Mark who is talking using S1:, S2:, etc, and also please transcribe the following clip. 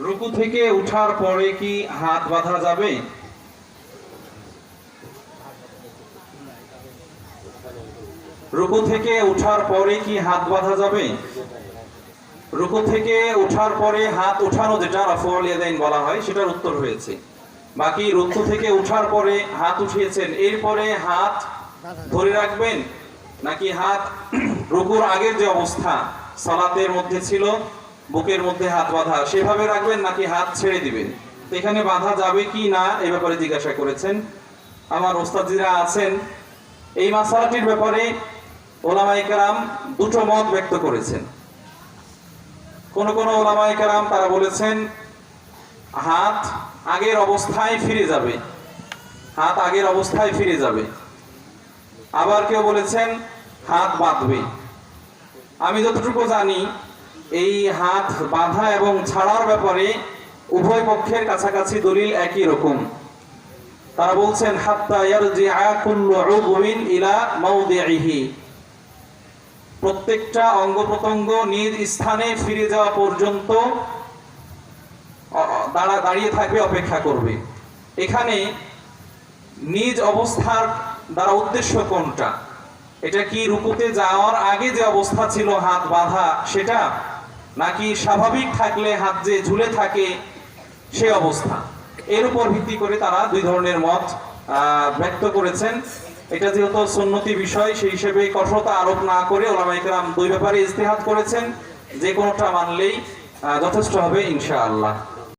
S1: রুকু থেকে উঠার পরে কি হাত বাঁধা যাবে? রুকু থেকে উঠার পরে কি হাত বাঁধা যাবে? রুকু থেকে উঠার পরে হাত উঠানো যেটা রাফুল ইয়াদাইন বলা হয়, সেটার উত্তর হয়েছে। বাকি রুকু থেকে উঠার পরে হাত উঠিয়েছেন, এরপরে হাত ধরে রাখবেন? নাকি হাত রুকুর আগের যে অবস্থা, সালাতের মধ্যে ছিল বুকের মধ্যে হাত বাঁধা, সেভাবে রাখবেন নাকি হাত ছেড়ে দিবেন? তো এখানে বাঁধা যাবে কি না, এ ব্যাপারে জিজ্ঞাসা করেছেন। আমার ওস্তাদিরা আছেন। এই মাসালাটির ব্যাপারে ওলামাই কারাম দুটো মত ব্যক্ত করেছেন। কোন কোন ওলামাই কারাম তারা বলেছেন, হাত আগের অবস্থায় ফিরে যাবে। হাত আগের অবস্থায় ফিরে যাবে। আবার কেউ বলেছেন, হাত বাঁধবে। আমি যতটুকু জানি এই হাত বাঁধা এবং ছাড়ার ব্যাপারে উভয় পক্ষের কাছাকাছি দলিল একই রকম। তারা বলছেন প্রত্যেকটা অঙ্গ প্রত্যঙ্গ নিজ স্থানে ফিরে যাওয়া পর্যন্ত দাঁড়া, দাঁড়িয়ে থাকবে, অপেক্ষা করবে। এখানে নিজ অবস্থার দ্বারা উদ্দেশ্য কোনটা? এটা কি রুকুতে যাওয়ার আগে যে অবস্থা ছিল হাত বাঁধা, সেটা নাকি স্বাভাবিক থাকলে হাত যে ঝুলে থাকে সে অবস্থা। এর উপর ভিত্তি করে তারা দুই ধরনের মত ব্যক্ত করেছেন। এটা যেহেতু সুন্নতি বিষয়, সেই হিসেবে কঠোরতা আরোপ না করে ওলামাইকরাম দুই ব্যাপারে ইস্তেহাত করেছেন। যে কোনোটা মানলেই যথেষ্ট হবে ইনশাআল্লাহ।